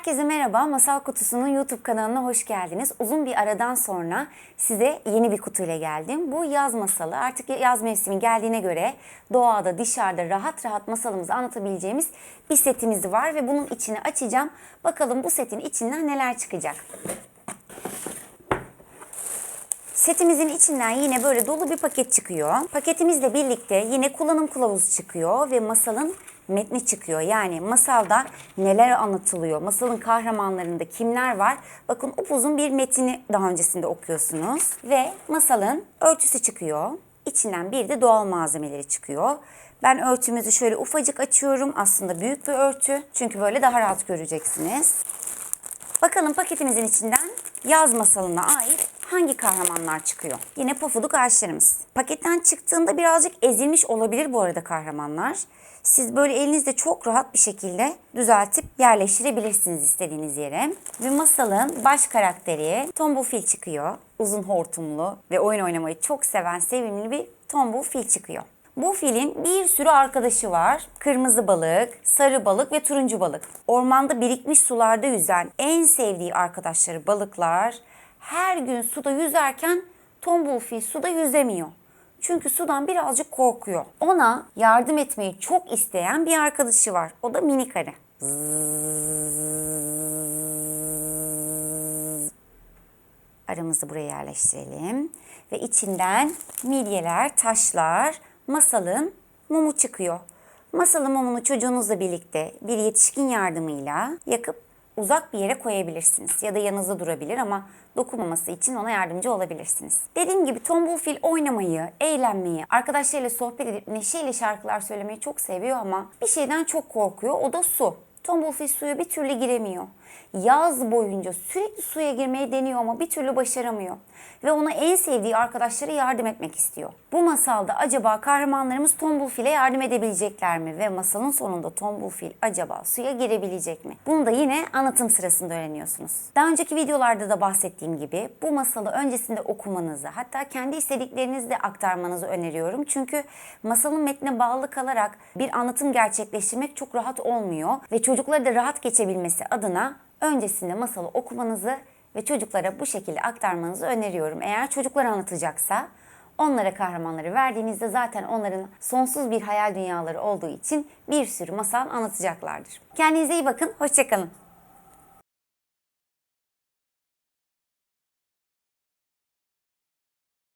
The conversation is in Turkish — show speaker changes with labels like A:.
A: Herkese merhaba. Masal Kutusu'nun YouTube kanalına hoş geldiniz. Uzun bir aradan sonra size yeni bir kutuyla geldim. Bu yaz masalı. Artık yaz mevsimi geldiğine göre doğada, dışarıda rahat rahat masalımızı anlatabileceğimiz bir setimiz var ve bunun içini açacağım. Bakalım bu setin içinden neler çıkacak. Setimizin içinden yine böyle dolu bir paket çıkıyor. Paketimizle birlikte yine kullanım kılavuzu çıkıyor ve masalın metni çıkıyor. Yani masalda neler anlatılıyor, masalın kahramanlarında kimler var. Bakın upuzun bir metini daha öncesinde okuyorsunuz. Ve masalın örtüsü çıkıyor. İçinden bir de doğal malzemeleri çıkıyor. Ben örtümüzü şöyle ufacık açıyorum. Aslında büyük bir örtü. Çünkü böyle daha rahat göreceksiniz. Bakalım paketimizin içinden yaz masalına ait hangi kahramanlar çıkıyor? Yine pofuduk ağaçlarımız. Paketten çıktığında birazcık ezilmiş olabilir bu arada kahramanlar. Siz böyle elinizde çok rahat bir şekilde düzeltip yerleştirebilirsiniz istediğiniz yere. Ve masalın baş karakteri Tombul Fil çıkıyor. Uzun hortumlu ve oyun oynamayı çok seven sevimli bir Tombul Fil çıkıyor. Bu filin bir sürü arkadaşı var. Kırmızı balık, sarı balık ve turuncu balık. Ormanda birikmiş sularda yüzen en sevdiği arkadaşları balıklar her gün suda yüzerken tombul suda yüzemiyor. Çünkü sudan birazcık korkuyor. Ona yardım etmeyi çok isteyen bir arkadaşı var. O da minik arı. Zzzz. Arımızı buraya yerleştirelim. Ve içinden midyeler, taşlar, masalın mumu çıkıyor. Masalın mumunu çocuğunuzla birlikte bir yetişkin yardımıyla yakıp uzak bir yere koyabilirsiniz. Ya da yanınızda durabilir ama dokunmaması için ona yardımcı olabilirsiniz. Dediğim gibi tombul fil oynamayı, eğlenmeyi, arkadaşlarıyla sohbet edip neşeyle şarkılar söylemeyi çok seviyor ama bir şeyden çok korkuyor. O da su. Tombul fil suya bir türlü giremiyor. Yaz boyunca sürekli suya girmeyi deniyor ama bir türlü başaramıyor. Ve ona en sevdiği arkadaşları yardım etmek istiyor. Bu masalda acaba kahramanlarımız Tombul Fil'e yardım edebilecekler mi? Ve masalın sonunda Tombul Fil acaba suya girebilecek mi? Bunu da yine anlatım sırasında öğreniyorsunuz. Daha önceki videolarda da bahsettiğim gibi bu masalı öncesinde okumanızı hatta kendi istediklerinizi de aktarmanızı öneriyorum. Çünkü masalın metnine bağlı kalarak bir anlatım gerçekleştirmek çok rahat olmuyor. Ve çocukları da rahat geçebilmesi adına öncesinde masalı okumanızı ve çocuklara bu şekilde aktarmanızı öneriyorum. Eğer çocuklar anlatacaksa onlara kahramanları verdiğinizde zaten onların sonsuz bir hayal dünyaları olduğu için bir sürü masal anlatacaklardır. Kendinize iyi bakın, hoşçakalın.